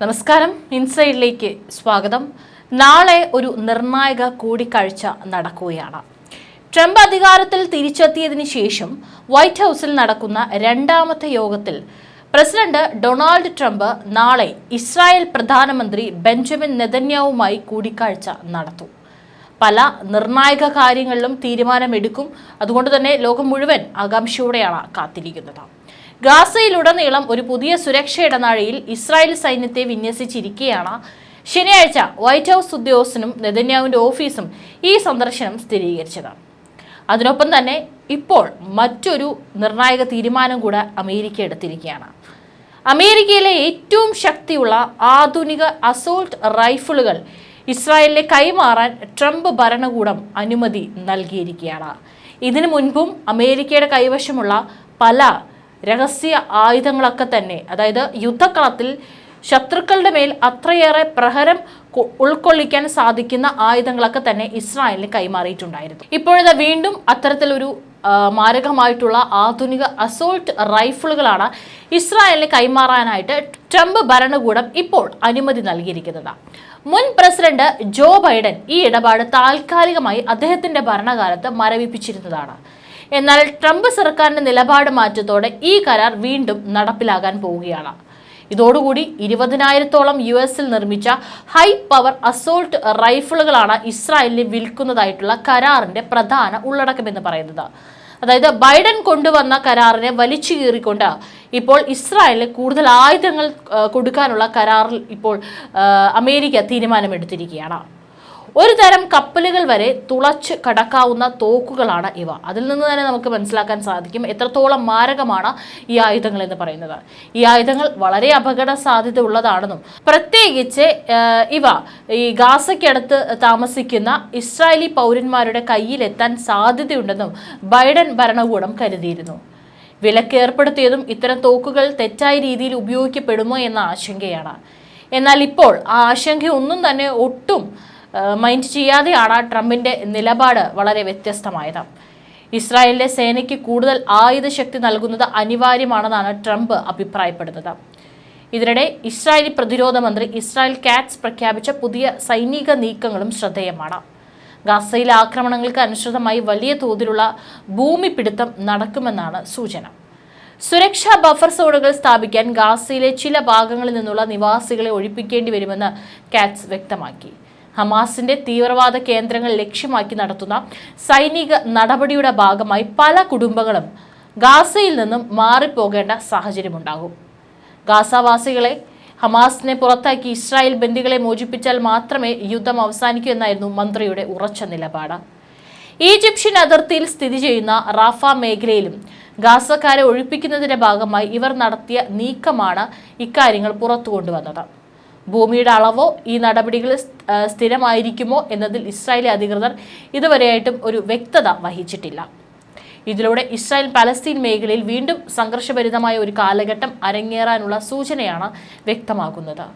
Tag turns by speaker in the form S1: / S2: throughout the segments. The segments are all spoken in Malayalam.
S1: നമസ്കാരം. ഇൻസൈഡിലേക്ക് സ്വാഗതം. നാളെ ഒരു നിർണായക കൂടിക്കാഴ്ച നടക്കുകയാണ്. ട്രംപ് അധികാരത്തിൽ തിരിച്ചെത്തിയതിന് ശേഷം വൈറ്റ് ഹൗസിൽ നടക്കുന്ന രണ്ടാമത്തെ യോഗത്തിൽ പ്രസിഡന്റ് ഡൊണാൾഡ് ട്രംപ് നാളെ ഇസ്രായേൽ പ്രധാനമന്ത്രി ബെഞ്ചമിൻ നെതന്യാവുമായി കൂടിക്കാഴ്ച നടത്തും. പല നിർണായക കാര്യങ്ങളിലും തീരുമാനമെടുക്കും. അതുകൊണ്ട് തന്നെ ലോകം മുഴുവൻ ആകാംക്ഷയോടെയാണ് കാത്തിരിക്കുന്നത്. ഗാസയിലുടനീളം ഒരു പുതിയ സുരക്ഷ ഇടനാഴിയിൽ ഇസ്രായേൽ സൈന്യത്തെ വിന്യസിച്ചിരിക്കെയാണ്. ശനിയാഴ്ച വൈറ്റ് ഹൗസ് ഉദ്യോഗസ്ഥനും നെതന്യാവിന്റെ ഓഫീസും ഈ സന്ദർശനം സ്ഥിരീകരിച്ചത്. അതിനൊപ്പം തന്നെ ഇപ്പോൾ മറ്റൊരു നിർണായക തീരുമാനം കൂടെ അമേരിക്ക എടുത്തിരിക്കുകയാണ്. അമേരിക്കയിലെ ഏറ്റവും ശക്തിയുള്ള ആധുനിക അസോൾട്ട് റൈഫിളുകൾ ഇസ്രായേലിലെ കൈമാറാൻ ട്രംപ് ഭരണകൂടം അനുമതി നൽകിയിരിക്കുകയാണ്. ഇതിനു മുൻപും അമേരിക്കയുടെ കൈവശമുള്ള പല രഹസ്യ ആയുധങ്ങളൊക്കെ തന്നെ. അതായത് യുദ്ധക്കളത്തിൽ ശത്രുക്കളുടെ മേൽ അത്രയേറെ പ്രഹരം ഉൾക്കൊള്ളിക്കാൻ സാധിക്കുന്ന ആയുധങ്ങളൊക്കെ തന്നെ ഇസ്രായേലിന് കൈമാറിയിട്ടുണ്ടായിരുന്നു. ഇപ്പോഴത്തെ വീണ്ടും അത്തരത്തിലൊരു മാരകമായിട്ടുള്ള ആധുനിക അസോൾട്ട് റൈഫിളുകളാണ് ഇസ്രായേലിന് കൈമാറാനായിട്ട് ട്രംപ് ഭരണകൂടം ഇപ്പോൾ അനുമതി നൽകിയിരിക്കുന്നത്. മുൻ പ്രസിഡന്റ് ജോ ബൈഡൻ ഈ ഇടപാട് താൽക്കാലികമായി അദ്ദേഹത്തിന്റെ ഭരണകാലത്ത് മരവിപ്പിച്ചിരുന്നതാണ്. എന്നാൽ ട്രംപ് സർക്കാരിന്റെ നിലപാട് മാറ്റത്തോടെ ഈ കരാർ വീണ്ടും നടപ്പിലാകാൻ പോവുകയാണ്. ഇതോടുകൂടി ഇരുപതിനായിരത്തോളം യു എസിൽ നിർമ്മിച്ച ഹൈ പവർ അസോൾട്ട് റൈഫിളുകളാണ് ഇസ്രായേലിന് വിൽക്കുന്നതായിട്ടുള്ള കരാറിന്റെ പ്രധാന ഉള്ളടക്കമെന്ന് പറയുന്നത്. അതായത് ബൈഡൻ കൊണ്ടുവന്ന കരാറിനെ വലിച്ചു കീറിക്കൊണ്ട് ഇപ്പോൾ ഇസ്രായേലിന് കൂടുതൽ ആയുധങ്ങൾ കൊടുക്കാനുള്ള കരാറിൽ ഇപ്പോൾ അമേരിക്ക തീരുമാനമെടുത്തിരിക്കുകയാണ്. ഒരു തരം കപ്പലുകൾ വരെ തുളച്ച് കടക്കാവുന്ന തോക്കുകളാണ് ഇവ. അതിൽ നിന്ന് തന്നെ നമുക്ക് മനസ്സിലാക്കാൻ സാധിക്കും എത്രത്തോളം മാരകമാണ് ഈ ആയുധങ്ങൾ എന്ന് പറയുന്നത്. ഈ ആയുധങ്ങൾ വളരെ അപകട സാധ്യത ഉള്ളതാണെന്നും പ്രത്യേകിച്ച് ഇവ ഈ ഗാസയ്ക്കടുത്ത് താമസിക്കുന്ന ഇസ്രായേലി പൗരന്മാരുടെ കയ്യിലെത്താൻ സാധ്യതയുണ്ടെന്നും ബൈഡൻ ഭരണകൂടം കരുതിയിരുന്നു. വിലക്ക് ഏർപ്പെടുത്തിയതും ഇത്തരം തോക്കുകൾ തെറ്റായ രീതിയിൽ ഉപയോഗിക്കപ്പെടുമോ എന്ന ആശങ്കയാണ്. എന്നാൽ ഇപ്പോൾ ആ ആശങ്ക ഒന്നും തന്നെ ഒട്ടും മൈൻഡ് ചെയ്യാതെയാണ് ട്രംപിന്റെ നിലപാട് വളരെ വ്യത്യസ്തമായത്. ഇസ്രായേലിലെ സേനയ്ക്ക് കൂടുതൽ ആയുധശക്തി നൽകുന്നത് അനിവാര്യമാണെന്നാണ് ട്രംപ് അഭിപ്രായപ്പെടുന്നത്. ഇതിനിടെ ഇസ്രായേലി പ്രതിരോധ മന്ത്രി ഇസ്രായേൽ കാറ്റ്സ് പ്രഖ്യാപിച്ച പുതിയ സൈനിക നീക്കങ്ങളും ശ്രദ്ധേയമാണ്. ഗാസയിലെ ആക്രമണങ്ങൾക്ക് അനുസൃതമായി വലിയ തോതിലുള്ള ഭൂമി പിടുത്തം നടക്കുമെന്നാണ് സൂചന. സുരക്ഷാ ബഫർ സോണുകൾ സ്ഥാപിക്കാൻ ഗാസയിലെ ചില ഭാഗങ്ങളിൽ നിന്നുള്ള നിവാസികളെ ഒഴിപ്പിക്കേണ്ടി വരുമെന്ന് കാറ്റ്സ് വ്യക്തമാക്കി. ഹമാസിന്റെ തീവ്രവാദ കേന്ദ്രങ്ങൾ ലക്ഷ്യമാക്കി നടത്തുന്ന സൈനിക നടപടിയുടെ ഭാഗമായി പല കുടുംബങ്ങളും ഗാസയിൽ നിന്നും മാറിപ്പോകേണ്ട സാഹചര്യമുണ്ടാകും. ഗാസാവാസികളെ ഹമാസിനെ പുറത്താക്കി ഇസ്രായേൽ ബന്ദികളെ മോചിപ്പിച്ചാൽ മാത്രമേ യുദ്ധം അവസാനിക്കൂ എന്നായിരുന്നു മന്ത്രിയുടെ ഉറച്ച നിലപാട്. ഈജിപ്ഷ്യൻ അതിർത്തിയിൽ സ്ഥിതി ചെയ്യുന്ന റാഫ മേഖലയിലും ഗാസക്കാരെ ഒഴിപ്പിക്കുന്നതിന്റെ ഭാഗമായി ഇവർ നടത്തിയ നീക്കമാണ് ഇക്കാര്യങ്ങൾ പുറത്തു കൊണ്ടുവന്നത് ഭൂമിയുടെ അളവോ ഈ നടപടികൾ സ്ഥിരമായിരിക്കുമോ എന്നതിൽ ഇസ്രായേലി അധികൃതർ ഇതുവരെയായിട്ടും ഒരു വ്യക്തത വഹിച്ചിട്ടില്ല. ഇതിലൂടെ ഇസ്രായേൽ പലസ്തീൻ മേഖലയിൽ വീണ്ടും സംഘർഷഭരിതമായ ഒരു കാലഘട്ടം അരങ്ങേറാനുള്ള സൂചനയാണ് വ്യക്തമാക്കുന്നത്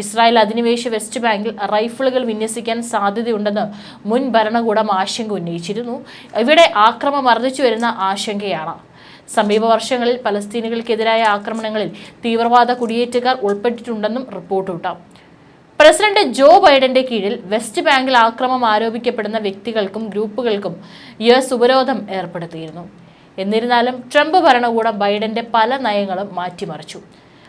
S1: ഇസ്രായേൽ അധിനിവേശ വെസ്റ്റ് ബാങ്കിൽ റൈഫിളുകൾ വിന്യസിക്കാൻ സാധ്യതയുണ്ടെന്ന് മുൻ ഭരണകൂടം ആശങ്ക ഉന്നയിച്ചിരുന്നു. ഇവിടെ ആക്രമം വർദ്ധിച്ചു വരുന്ന ആശങ്കയാണ്. സമീപ വർഷങ്ങളിൽ പലസ്തീനുകൾക്കെതിരായ ആക്രമണങ്ങളിൽ തീവ്രവാദ കുടിയേറ്റക്കാർ ഉൾപ്പെട്ടിട്ടുണ്ടെന്നും റിപ്പോർട്ടുണ്ടാം പ്രസിഡന്റ് ജോ ബൈഡന്റെ കീഴിൽ വെസ്റ്റ് ബാങ്കിൽ ആക്രമം ആരോപിക്കപ്പെടുന്ന വ്യക്തികൾക്കും ഗ്രൂപ്പുകൾക്കും യു എസ് ഉപരോധം ഏർപ്പെടുത്തിയിരുന്നു. എന്നിരുന്നാലും ട്രംപ് ഭരണകൂടം ബൈഡന്റെ പല നയങ്ങളും മാറ്റിമറിച്ചു.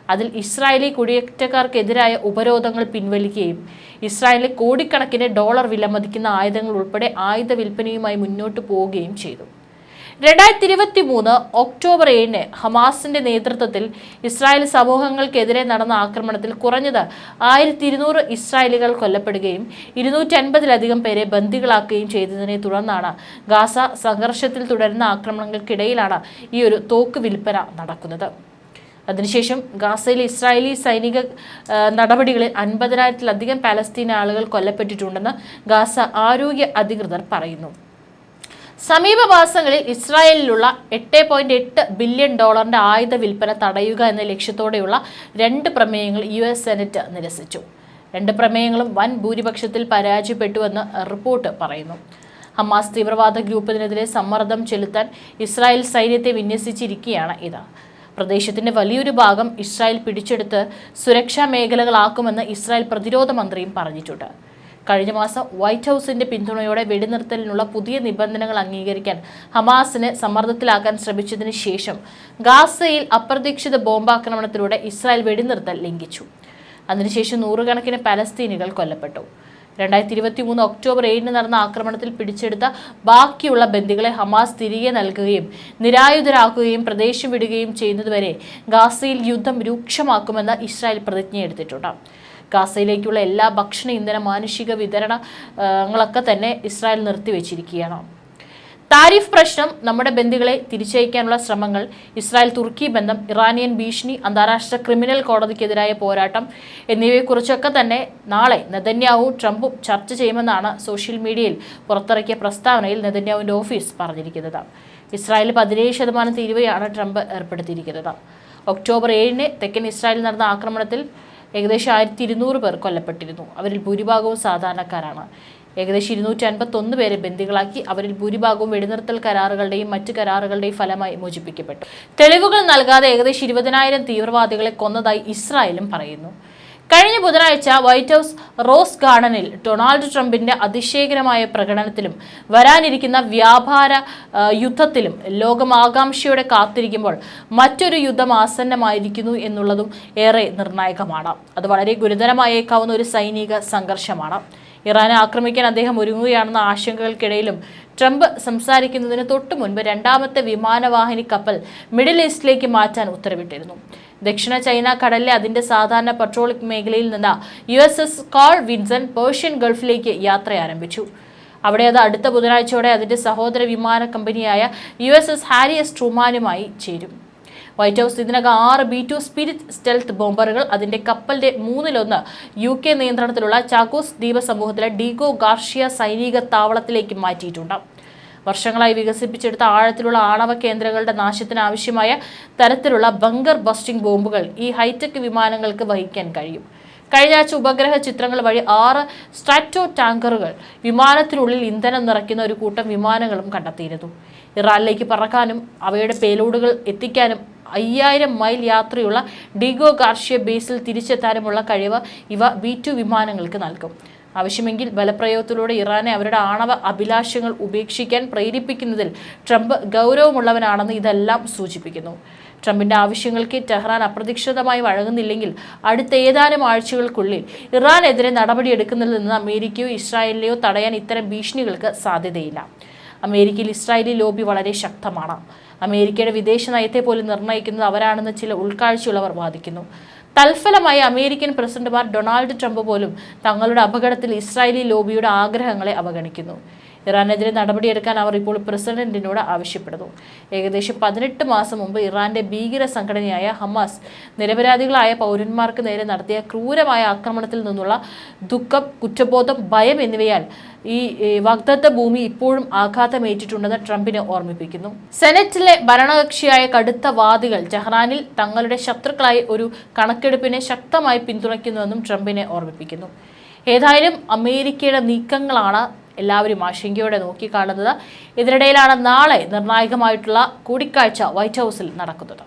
S1: അതിൽ ഇസ്രായേലി കുടിയേറ്റക്കാർക്കെതിരായ ഉപരോധങ്ങൾ പിൻവലിക്കുകയും ഇസ്രായേലിൽ കോടിക്കണക്കിന് ഡോളർ വിലമതിക്കുന്ന ആയുധങ്ങൾ ഉൾപ്പെടെ ആയുധ വിൽപ്പനയുമായി മുന്നോട്ട് പോവുകയും ചെയ്തു. രണ്ടായിരത്തി ഇരുപത്തി മൂന്ന് ഒക്ടോബർ ഏഴിന് ഹമാസിന്റെ നേതൃത്വത്തിൽ ഇസ്രായേൽ സമൂഹങ്ങൾക്കെതിരെ നടന്ന ആക്രമണത്തിൽ കുറഞ്ഞത് ആയിരത്തി ഇരുന്നൂറ് ഇസ്രായേലികൾ കൊല്ലപ്പെടുകയും ഇരുന്നൂറ്റി അൻപതിലധികം പേരെ ബന്ദികളാക്കുകയും ചെയ്തതിനെ തുടർന്നാണ് ഗാസ സംഘർഷത്തിൽ തുടരുന്ന ആക്രമണങ്ങൾക്കിടയിലാണ് ഈ ഒരു തോക്ക് വിൽപ്പന നടക്കുന്നത്. അതിനുശേഷം ഗാസയിലെ ഇസ്രായേലി സൈനിക നടപടികളിൽ അൻപതിനായിരത്തിലധികം പാലസ്തീൻ ആളുകൾ കൊല്ലപ്പെട്ടിട്ടുണ്ടെന്ന് ഗാസ ആരോഗ്യ അധികൃതർ പറയുന്നു. സമീപ മാസങ്ങളിൽ ഇസ്രായേലിലുള്ള എട്ട് പോയിന്റ് എട്ട് ബില്യൺ ഡോളറിന്റെ ആയുധ വിൽപ്പന തടയുക എന്ന ലക്ഷ്യത്തോടെയുള്ള രണ്ട് പ്രമേയങ്ങൾ യു എസ് സെനറ്റ് നിരസിച്ചു. രണ്ട് പ്രമേയങ്ങളും വൻ ഭൂരിപക്ഷത്തിൽ പരാജയപ്പെട്ടുവെന്ന് റിപ്പോർട്ട് പറയുന്നു. ഹമാസ് തീവ്രവാദ ഗ്രൂപ്പിനെതിരെ സമ്മർദ്ദം ചെലുത്താൻ ഇസ്രായേൽ സൈന്യത്തെ വിന്യസിച്ചിരിക്കുകയാണ് ഇത്. പ്രദേശത്തിന്റെ വലിയൊരു ഭാഗം ഇസ്രായേൽ പിടിച്ചെടുത്ത് സുരക്ഷാ മേഖലകളാക്കുമെന്ന് ഇസ്രായേൽ പ്രതിരോധ മന്ത്രിയും പറഞ്ഞിട്ടുണ്ട്. കഴിഞ്ഞ മാസം വൈറ്റ് ഹൗസിന്റെ പിന്തുണയോടെ വെടിനിർത്തലിനുള്ള പുതിയ നിബന്ധനകൾ അംഗീകരിക്കാൻ ഹമാസിനെ സമ്മർദ്ദത്തിലാക്കാൻ ശ്രമിച്ചതിന് ശേഷം ഗാസയിൽ അപ്രതീക്ഷിത ബോംബാക്രമണത്തിലൂടെ ഇസ്രായേൽ വെടിനിർത്തൽ ലംഘിച്ചു. അതിനുശേഷം നൂറുകണക്കിന് പലസ്തീനികൾ കൊല്ലപ്പെട്ടു. രണ്ടായിരത്തി ഇരുപത്തി മൂന്ന് ഒക്ടോബർ ഏഴിന് നടന്ന ആക്രമണത്തിൽ പിടിച്ചെടുത്ത ബാക്കിയുള്ള ബന്ദികളെ ഹമാസ് തിരികെ നൽകുകയും നിരായുധരാക്കുകയും പ്രദേശം വിടുകയും ചെയ്യുന്നതുവരെ ഗാസയിൽ യുദ്ധം രൂക്ഷമാക്കുമെന്ന് ഇസ്രായേൽ പ്രതിജ്ഞയെടുത്തിട്ടുണ്ട്. ഗാസയിലേക്കുള്ള എല്ലാ ഭക്ഷണ ഇന്ധന മാനുഷിക വിതരണങ്ങളൊക്കെ തന്നെ ഇസ്രായേൽ നിർത്തിവെച്ചിരിക്കുകയാണ് താരിഫ് പ്രശ്നം നമ്മുടെ ബന്ധുക്കളെ തിരിച്ചയക്കാനുള്ള ശ്രമങ്ങൾ ഇസ്രായേൽ തുർക്കി ബന്ധം ഇറാനിയൻ ഭീഷണി അന്താരാഷ്ട്ര ക്രിമിനൽ കോടതിക്കെതിരായ പോരാട്ടം എന്നിവയെക്കുറിച്ചൊക്കെ തന്നെ നാളെ നെതന്യാവും ട്രംപും ചർച്ച ചെയ്യുമെന്നാണ് സോഷ്യൽ മീഡിയയിൽ പുറത്തിറക്കിയ പ്രസ്താവനയിൽ നെതന്യാവിന്റെ ഓഫീസ് പറഞ്ഞിരിക്കുന്നത്. ഇസ്രായേൽ പതിനേഴ് ശതമാനം തീരുവയാണ് ട്രംപ് ഏർപ്പെടുത്തിയിരിക്കുന്നത്. ഒക്ടോബർ ഏഴിന് തെക്കൻ ഇസ്രായേലിൽ നടന്ന ആക്രമണത്തിൽ ഏകദേശം ആയിരത്തി ഇരുന്നൂറ് പേർ കൊല്ലപ്പെട്ടിരുന്നു. അവരിൽ ഭൂരിഭാഗവും സാധാരണക്കാരാണ്. ഏകദേശം ഇരുന്നൂറ്റി അൻപത്തൊന്ന് പേരെ ബന്ദികളാക്കി അവരിൽ ഭൂരിഭാഗവും വെടിനിർത്തൽ കരാറുകളുടെയും മറ്റ് കരാറുകളുടെയും ഫലമായി മോചിപ്പിക്കപ്പെട്ടു. തെളിവുകൾ നൽകാതെ ഏകദേശം ഇരുപതിനായിരം തീവ്രവാദികളെ കൊന്നതായി ഇസ്രായേലും പറയുന്നു. കഴിഞ്ഞ ബുധനാഴ്ച വൈറ്റ് ഹൗസ് റോസ് ഗാർഡനിൽ ഡൊണാൾഡ് ട്രംപിന്റെ അതിശയകരമായ പ്രകടനത്തിലും വരാനിരിക്കുന്ന വ്യാപാര യുദ്ധത്തിലും ലോകം ആകാംക്ഷയോടെ കാത്തിരിക്കുമ്പോൾ മറ്റൊരു യുദ്ധം ആസന്നമായിരിക്കുന്നു എന്നുള്ളതും ഏറെ നിർണായകമാണ്. അത് വളരെ ഗുരുതരമായേക്കാവുന്ന ഒരു സൈനിക സംഘർഷമാണ്. ഇറാനെ ആക്രമിക്കാൻ അദ്ദേഹം ഒരുങ്ങുകയാണെന്ന ആശങ്കകൾക്കിടയിലും ട്രംപ് സംസാരിക്കുന്നതിന് തൊട്ടു മുൻപ് രണ്ടാമത്തെ വിമാനവാഹിനി കപ്പൽ മിഡിൽ ഈസ്റ്റിലേക്ക് മാറ്റാൻ ഉത്തരവിട്ടിരുന്നു. ദക്ഷിണ ചൈന കടലിലെ അതിന്റെ സാധാരണ പട്രോളിംഗ് മേഖലയിൽ നിന്ന് U S S Carl Vinson Persian ഗൾഫിലേക്ക് യാത്ര ആരംഭിച്ചു. അവിടെ അത് അടുത്ത ബുധനാഴ്ചയോടെ അതിന്റെ സഹോദര വിമാന കമ്പനിയായ U S S Harry S ട്രൂമാനുമായി ചേരും. വൈറ്റ് ഹൗസ് ഇതിനകം ആറ് ബി ടു സ്പിരിറ്റ് സ്റ്റെൽത്ത് ബോംബറുകൾ അതിന്റെ കപ്പലിന്റെ മൂന്നിലൊന്ന് യു കെ നിയന്ത്രണത്തിലുള്ള ചാക്കോസ് ദ്വീപ സമൂഹത്തിലെ ഡീഗോ ഗാർഷിയ സൈനിക താവളത്തിലേക്ക് മാറ്റിയിട്ടുണ്ട്. വർഷങ്ങളായി വികസിപ്പിച്ചെടുത്ത ആഴത്തിലുള്ള ആണവ കേന്ദ്രങ്ങളുടെ നാശത്തിന് ആവശ്യമായ തരത്തിലുള്ള ബങ്കർ ബസ്റ്റിംഗ് ബോംബുകൾ ഈ ഹൈടെക് വിമാനങ്ങൾക്ക് വഹിക്കാൻ കഴിയും. കഴിഞ്ഞ ആഴ്ച ഉപഗ്രഹ ചിത്രങ്ങൾ വഴി ആറ് സ്ട്രാറ്റോ ടാങ്കറുകൾ വിമാനത്തിനുള്ളിൽ ഇന്ധനം നിറയ്ക്കുന്ന ഒരു കൂട്ടം വിമാനങ്ങളും കണ്ടെത്തിയിരുന്നു. ഇറാനിലേക്ക് പറക്കാനും അവയുടെ പേലോഡുകൾ എത്തിക്കാനും അയ്യായിരം മൈൽ യാത്രയുള്ള ഡിഗോ ഗാർഷ്യ ബേസിൽ തിരിച്ചെത്താനുമുള്ള കഴിവ് ഇവ ബി വിമാനങ്ങൾക്ക് നൽകും. ആവശ്യമെങ്കിൽ ബലപ്രയോഗത്തിലൂടെ ഇറാനെ അവരുടെ ആണവ അഭിലാഷങ്ങൾ ഉപേക്ഷിക്കാൻ പ്രേരിപ്പിക്കുന്നതിൽ ട്രംപ് ഗൗരവമുള്ളവനാണെന്ന് ഇതെല്ലാം സൂചിപ്പിക്കുന്നു. ട്രംപിന്റെ ആവശ്യങ്ങൾക്ക് ടെഹ്റാൻ അപ്രതീക്ഷിതമായി വഴങ്ങുന്നില്ലെങ്കിൽ അടുത്ത ഏതാനും ആഴ്ചകൾക്കുള്ളിൽ ഇറാനെതിരെ നടപടിയെടുക്കുന്നതിൽ നിന്ന് അമേരിക്കയോ ഇസ്രായേലിനെയോ തടയാൻ ഇത്തരം ഭീഷണികൾക്ക് സാധ്യതയില്ല. അമേരിക്കയിൽ ഇസ്രായേലി ലോബി വളരെ ശക്തമാണ്. അമേരിക്കയുടെ വിദേശ നയത്തെ പോലും നിർണയിക്കുന്നത് അവരാണെന്ന് ചില ഉൾക്കാഴ്ചയുള്ളവർ വാദിക്കുന്നു. തൽഫലമായി അമേരിക്കൻ പ്രസിഡന്റുമാർ ഡൊണാൾഡ് ട്രംപ് പോലും തങ്ങളുടെ അപകടത്തിൽ ഇസ്രായേലി ലോബിയുടെ ആഗ്രഹങ്ങളെ അവഗണിക്കുന്നു. ഇറാനെതിരെ നടപടിയെടുക്കാൻ അവർ ഇപ്പോൾ പ്രസിഡന്റിനോട് ആവശ്യപ്പെടുന്നു. ഏകദേശം പതിനെട്ട് മാസം മുമ്പ് ഇറാന്റെ ഭീകര സംഘടനയായ ഹമാസ് നിരപരാധികളായ പൗരന്മാർക്ക് നേരെ നടത്തിയ ക്രൂരമായ ആക്രമണത്തിൽ നിന്നുള്ള ദുഃഖം കുറ്റബോധം ഭയം എന്നിവയാൽ ഈ വാഗ്ദത്ത ഭൂമി ഇപ്പോഴും ആഘാതമേറ്റിട്ടുണ്ടെന്ന് ട്രംപിനെ ഓർമ്മിപ്പിക്കുന്നു. സെനറ്റിലെ ഭരണകക്ഷിയായ കടുത്ത വാദികൾ ടെഹ്റാനിൽ തങ്ങളുടെ ശത്രുക്കളായി ഒരു കണക്കെടുപ്പിനെ ശക്തമായി പിന്തുണയ്ക്കുന്നുവെന്നും ട്രംപിനെ ഓർമ്മിപ്പിക്കുന്നു. ഏതായാലും അമേരിക്കയുടെ നീക്കങ്ങളാണ് എല്ലാവരും ആശങ്കയോടെ നോക്കിക്കാണുന്നത്. ഇതിനിടയിലാണ് നാളെ നിർണായകമായിട്ടുള്ള കൂടിക്കാഴ്ച വൈറ്റ് ഹൗസിൽ നടക്കുന്നത്.